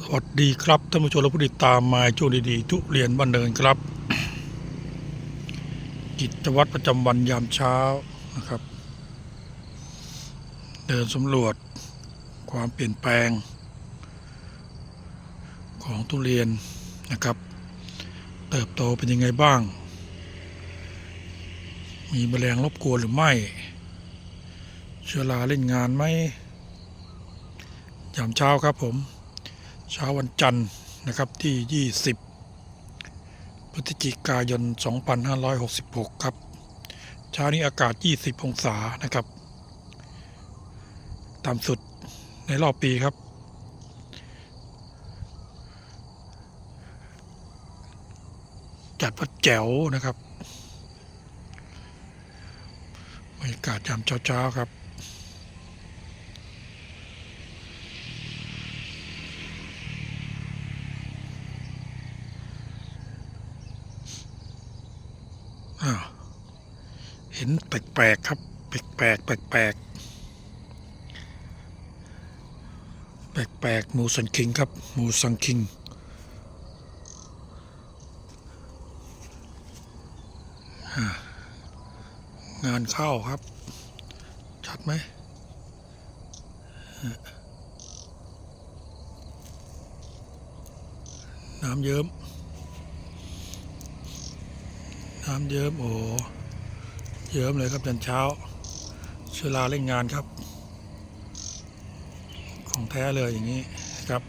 สวัสดีครับท่านผู้ชมและผู้ติดตามมาช่วงดีๆทุเรียนบ้านเนินครับ กิจวัตรประจำวันยามเช้านะครับ เดินสำรวจความเปลี่ยนแปลง ของทุเรียนนะครับ เติบโตเป็นยังไงบ้าง มีแมลงรบกวนหรือไม่ เชื้อราเล่นงานไหมยามเช้าครับผม เช้าวันจันทร์นะครับที่ 20 พฤศจิกายน 2566 ครับ เช้านี้อากาศ 20 องศานะครับ ต่ำสุดในรอบปีครับ จัดว่าแจ๋วนะครับบรรยากาศยามเช้าๆครับ เห็นแปลกๆครับ แปลกๆแปลกๆแปลกๆหมูสันคิงครับหมูสังคิงงานเข้าครับ ชัดไหมน้ำเยิ้ม น้ำเยิ้มโอ้เยิ้มเลยครับยันเช้าเชื้อราเล่นงานครับ ของแท้เลยอย่างนี้นะครับ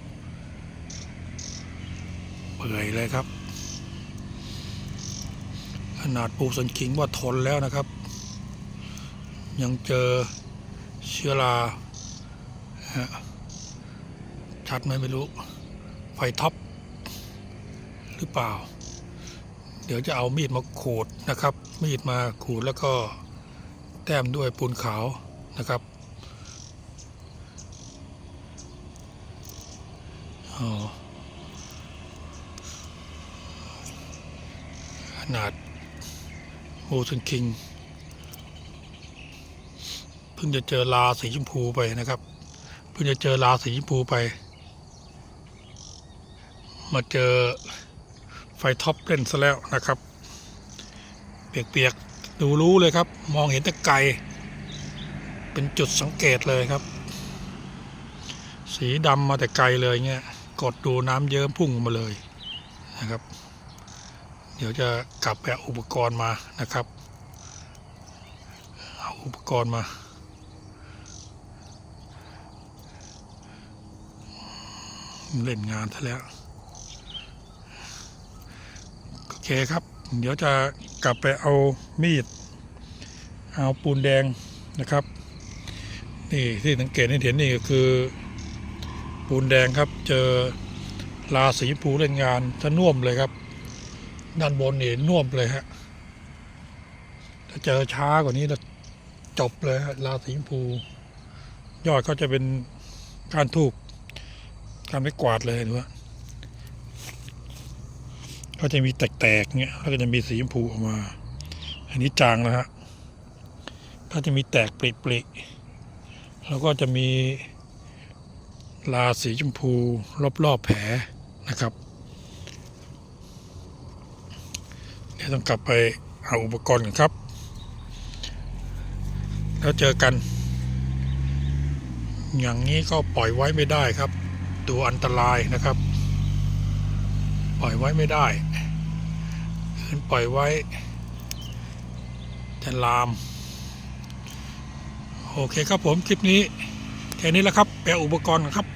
เปื่อยเลยครับ ขนาดปูสันคิงว่าทนแล้วนะครับ ยังเจอเชื้อราฮะชัดไหมไม่รู้ ไฟท็อปหรือเปล่า เดี๋ยวจะเอามีดมาขูดนะครับ มีดมาขูดแล้วก็แต้มด้วยปูนขาวนะครับขนาดโมซันคิง เพิ่งจะเจอลาสีชมพูไปนะครับ เพิ่งจะเจอลาสีชมพูไป มาเจอ ท็อปเล่นซะแล้วนะครับ เปียกๆดูรู้เลยครับ มองเห็นแต่ไกล เป็นจุดสังเกตเลยครับ สีดำมาแต่ไกลเลยเงี้ยกดดูน้ำเยิ้มพุ่งออกมาเลยนะครับ เดี๋ยวจะกลับไปเอาอุปกรณ์มานะครับเอาอุปกรณ์มาเล่นงานซะแล้ว โอ เคครับ เดี๋ยวจะกลับไปเอามีด เอาปูนแดงนะครับ นี่ที่สังเกตให้เห็นนี่ก็คือ ปูนแดงครับ เจอลาสีชมพูเล่นงานจะน่วมเลยครับ ด้านบนนี่น่วมเลยฮะถ้าเจอช้ากว่านี้จะจบเลยฮะลาสีชมพูยอดก็จะเป็นการทูบการไม่กวาดเลยดูว่า ก็จะมีแตกๆเงี้ยแล้วก็จะมีสีชมพูออกมา อันนี้จางแล้วฮะก็จะมีแตกปริๆแล้วก็จะมีลาสีชมพูรอบๆแผลนะครับ เดี๋ยวต้องกลับไปเอาอุปกรณ์กันครับ แล้วเจอกัน อย่างนี้ก็ปล่อยไว้ไม่ได้ครับ ตัวอันตรายนะครับ ล่อยไว้ไม่ได้คืนปล่อยไว้ จะลาม โอเคครับผมคลิปนี้แค่นี้แล้วครับแปลอุปกรณ์ครับ